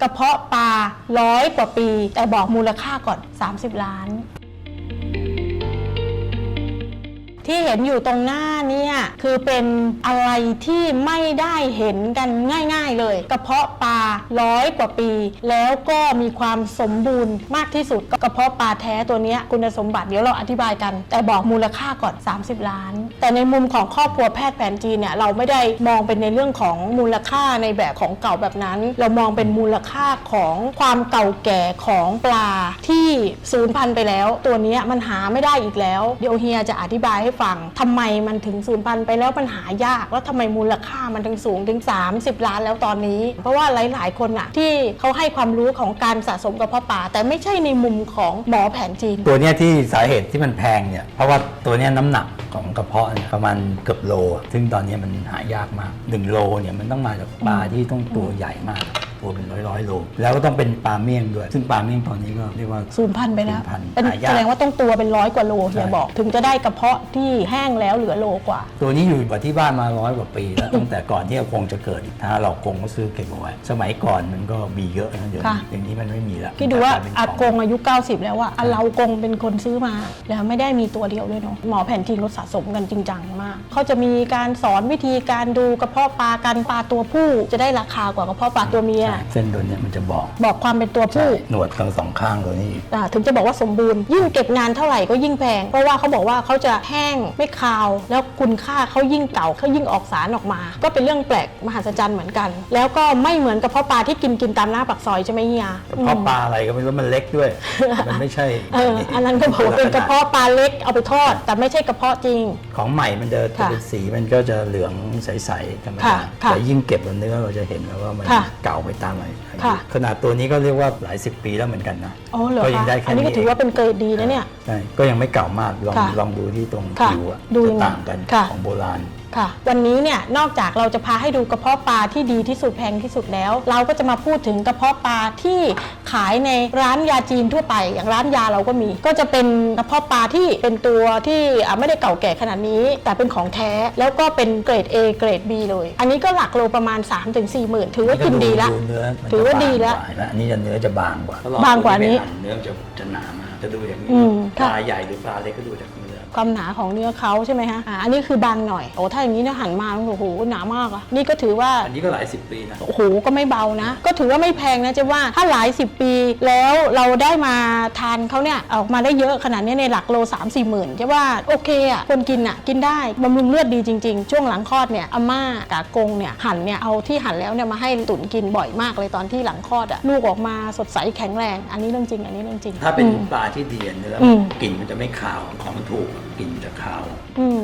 กระเพาะปลาร้อยกว่าปี แต่บอกมูลค่าก่อน 30 ล้าน ที่เห็นอยู่ตรงหน้านี้ คือเป็นอะไรที่ไม่ได้เห็นกันง่าย ๆ เลย กระเพาะปลาร้อยกว่าปี แล้วก็มีความสมบูรณ์มากที่สุดก็กระเพาะปลาแท้ตัวนี้คุณสมบัติเดี๋ยวเราอธิบายกัน แต่บอกมูลค่าก่อน 30 ล้าน แต่ในมุมของครอบครัวแพทย์แผนจีนเนี่ยเราไม่ได้มองเป็นในเรื่องของมูลค่าในแบบของเก่าแบบนั้น เรามองเป็นมูลค่าของความเก่าแก่ของปลาที่สูญพันธุ์ไปแล้ว ตัวนี้มันหาไม่ได้อีกแล้ว เดี๋ยวเฮียจะอธิบายให้ฟังทำไมมันถึงสูญพันธุไปแล้วมันหายาก แล้วทำไมมูลค่ามันถึงสูงถึง 30 ล้านแล้วตอนนี้ เพราะว่าหลาย ๆ คนอะที่เขาให้ความรู้ของการสะสมกระเพาะปลาแต่ไม่ใช่ในมุมของหมอแผนจีน ตัวเนี้ยที่สาเหตุที่มันแพงเนี่ยเพราะว่าตัวเนี้ยน้ำหนักของกระเพาะเนี่ยประมาณเกือบโล ซึ่งตอนเนี้ยมันหายากมาก1โลเนี่ยมันต้องมาจากปลาที่ต้องตัวใหญ่มาก ตัวเป็นร้อยร้อยๆโล แล้วก็ต้องเป็นปลาเมี่ยงด้วย ซึ่งปลาเมี่ยงตอนนี้ก็เรียกว่า สูญพันธุ์ไปแล้วสูญพันธุ์เป็นหายากแสดงว่าต้องตัวเป็นร้อยกว่าโลเฮียใช่ บอก ถึงจะได้กระเพาะที่แห้งแล้วเหลือโลกว่า ตัวนี้อยู่กับที่บ้านมาร้อยกว่าปีแล้ว ตั้งแต่ก่อนที่อากงจะเกิดอีกถ้าเรากงก็ซื้อเก็บเอาไว้ สมัยก่อนมันก็มีเยอะนะเดี๋ยวค่ะนี้อย่างนี้มันไม่มีแล้วคิดดูว่ามันอากลยกเป็นงขอายุ 90 แล้วอะอะเรากงเป็นคนซื้อมา แล้วไม่ได้มีตัวเดียวด้วยเนาะหมอแผนจีนเขาสะสมกันจริงจังมากเขาจะมีการสอนวิธีการดูกระเพาะปลากันปลาตัวผู้ จะได้ราคากว่ากระเพาะปลาตัวเมียใช่เส้นตัวเนี้ยมันจะบอก บอกความเป็นตัวใช่ผู้หนวดทั้งสองข้างตัวนี้อีกอ่าถึงจะบอกว่าสมบูรณ์ยิ่งเก็บงานเท่าไหร่ก็ยิ่งแพง เพราะว่าเขาบอกว่าเขาจะแห้งไม่คาว แล้วคุณค่าเขายิ่งเก่าเขายิ่งออกสารออกมา ก็เป็นเรื่องแปลกมหัศจรรย์เหมือนกัน แล้วก็ไม่เหมือนกระเพาะปลาที่กินกินตามหน้าปากซอยใช่ไหมเฮียกระเพาะปลาอะไรก็ไม่รู้มันเล็กด้วย มันไม่ใช่เอออันนั้นก็บอกว่าเป็นกระเพาะปลาเล็กเอาไปทอด แต่ไม่ใช่กระเพาะจริง ของใหม่มันจะค่ะเป็นสีมันก็จะเหลืองใสๆธรรมค่ะดาค่ะแต่ยิ่งเก็บบนเนื้อเราจะเห็นแล้วว่ามันค่ะเก่าไปตามอายุค่ะ ขนาดตัวนี้ก็เรียกว่าหลายสิบปีแล้วเหมือนกันนะ อ๋อเหรอก็ยังคะได้แค่อันนี้ก็นี้ ถือว่าเป็นเกรดดีนะเนี่ย ใช่ก็ยังไม่เก่ามากลองค่ะลองดูที่ตรงค่ะผิวอะดูจะยังไงต่างกันค่ะ ของโบราณ ค่ะ วันนี้เนี่ยนอกจากเราจะพาให้ดูกระเพาะปลาที่ดีที่สุดแพงที่สุดแล้ว เราก็จะมาพูดถึงกระเพาะปลาที่ขายในร้านยาจีนทั่วไป อย่างร้านยาเราก็มี ก็จะเป็นกระเพาะปลาที่เป็นตัวที่อะไม่ได้เก่าแก่ขนาดนี้ แต่เป็นของแท้แล้วก็เป็นเกรด A เกรด B เลย อันนี้ก็หลักโลประมาณ 3-4หมื่นถือว่ากินดีละ เนื้อมันจะถือว่าดีบงแล้วกาเห็นไหมอันนี้จะเนื้อจะบางกว่าบางกว่านี้ถ้เรเอตัวไม่หั่เนื้อมันจะจะหนามาก จะดูอย่างนี้อืมปค่ะ ลาใหญ่หรือปลาเล็กก็ดูจากเนื้อความหนาของเนื้อเขาใช่ไหมฮะอ่าอันนี้คือบางหน่อยโอ้ถ้าอย่างนี้เนี่ยหันมาโอ้โหหนามากอะนี่ก็ถือว่า อันนี้ก็หลายสิบปีนะโอ้โห ก็ไม่เบานะ ก็ถือว่าไม่แพงนะเจ๊ว่า ถ้าหลาย 10 ปีแล้วเราได้มาทานเขาเนี่ยออกมาได้เยอะขนาดเนี้ยในหลักโล 3 4หมื่นเจ๊ว่าโอเคอะคนกินอะกินได้บำรุงเลือดดีจริง ๆ ช่วงหลังคลอดเนี่ยอาม่ากากงเนี่ยหั่นเนี่ยเอาที่หั่นแล้วเนี่ยมาให้ตุ๋นกินบ่อยมากเลยตอนที่หลังคลอดอะลูกออกมาสดใสแข็งแรง อันนี้เรื่องจริง อันนี้เรื่องจริงถ้าเป็นอืม ปลาที่ดีอะเนื้ออืมกลิ่นมันจะไม่ขาวของถูกกลิ่นจะขาว อืม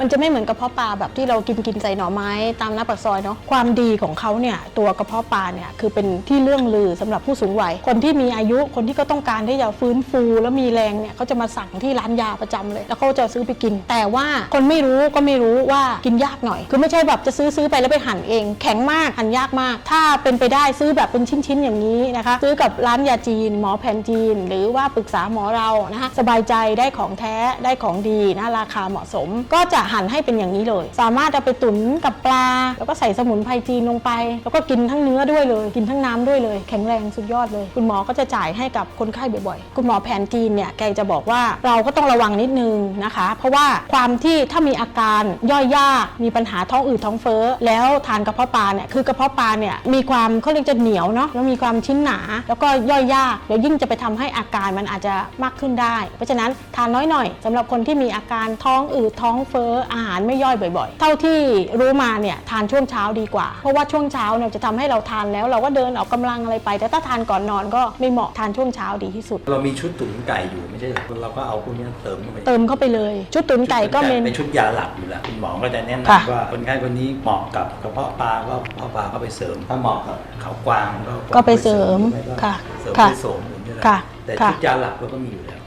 มันจะไม่เหมือนกระเพาะปลาแบบที่เรากินกินใส่หน่อไม้ตามหน้าปากซอยเนาะความดีของเขาเนี่ยตัวกระเพาะปลาเนี่ยคือเป็นที่เรื่องลือสำหรับผู้สูงวัย คนที่มีอายุคนที่ก็ต้องการที่จะฟื้นฟูแล้วมีแรงเนี่ยเขาจะมาสั่งที่ร้านยาประจำเลย แล้วเขาจะซื้อไปกิน แต่ว่าคนไม่รู้ก็ไม่รู้ว่ากินยากหน่อย คือไม่ใช่แบบจะซื้อซื้อไปแล้วไปหั่นเอง แข็งมากหั่นยากมาก ถ้าเป็นไปได้ซื้อแบบเป็นชิ้นๆอย่างนี้นะคะ ซื้อกับร้านยาจีน หมอแผนจีน หรือว่าปรึกษาหมอเรานะคะสบายใจได้ของแท้ได้ของดีนะราคาเหมาะสม ก็จะหั่นให้เป็นอย่างนี้เลย สามารถเอาไปตุ๋นกับปลา แล้วก็ใส่สมุนไพรจีนลงไป แล้วก็กินทั้งเนื้อด้วยเลย กินทั้งน้ำด้วยเลย แข็งแรงสุดยอดเลย คุณหมอก็จะจ่ายให้กับคนไข้บ่อยๆ คุณหมอแผนจีนเนี่ยแกจะบอกว่าเราก็ต้องระวังนิดนึงนะคะ เพราะว่าความที่ถ้ามีอาการย่อยยากมีปัญหาท้องอืดท้องเฟ้อแล้วทานกระเพาะปลาเนี่ยคือกระเพาะปลาเนี่ยมีความเขาเรียกจะเหนียวเนาะแล้วมีความชิ้นหนา แล้วก็ย่อยยากแล้วยิ่งจะไปทำให้อาการมันอาจจะมากขึ้นได้ เพราะฉะนั้นทานน้อยหน่อยสำหรับคนที่มีอาการท้องอืดท้องเฟ้ออาหารไม่ย่อยบ่อย ๆ เท่าที่รู้มาเนี่ยทานช่วงเช้าดีกว่า เพราะว่าช่วงเช้าเนี่ยจะทำให้เราทานแล้วเราก็เดินออกกำลังอะไรไป แต่ถ้าทานก่อนนอนก็ไม่เหมาะทานช่วงเช้าดีที่สุด เรามีชุดตุ๋นไก่อยู่ไม่ใช่เหรอเราก็เอาพวกนี้เติมเข้าไปเติมเข้าไปเลย ชุดตุ๋นไก่ก็เป็นเป็นชุดยาหลักอยู่แล้วคุณหมอก็จะแนะค่ะนำว่าคนไข้คนนี้เหมาะกับกระเพาะปลาก็กระเพาะปลาก็ไปเสริมถ้าเหมาะกับเขากวางก็ก็ไปเสริมไปก็ค่ะเสริมค่ะไปโสมผมนี่แหละค่ะ แต่ค่ะชุดยาหลักเราก็มีอยู่แล้ว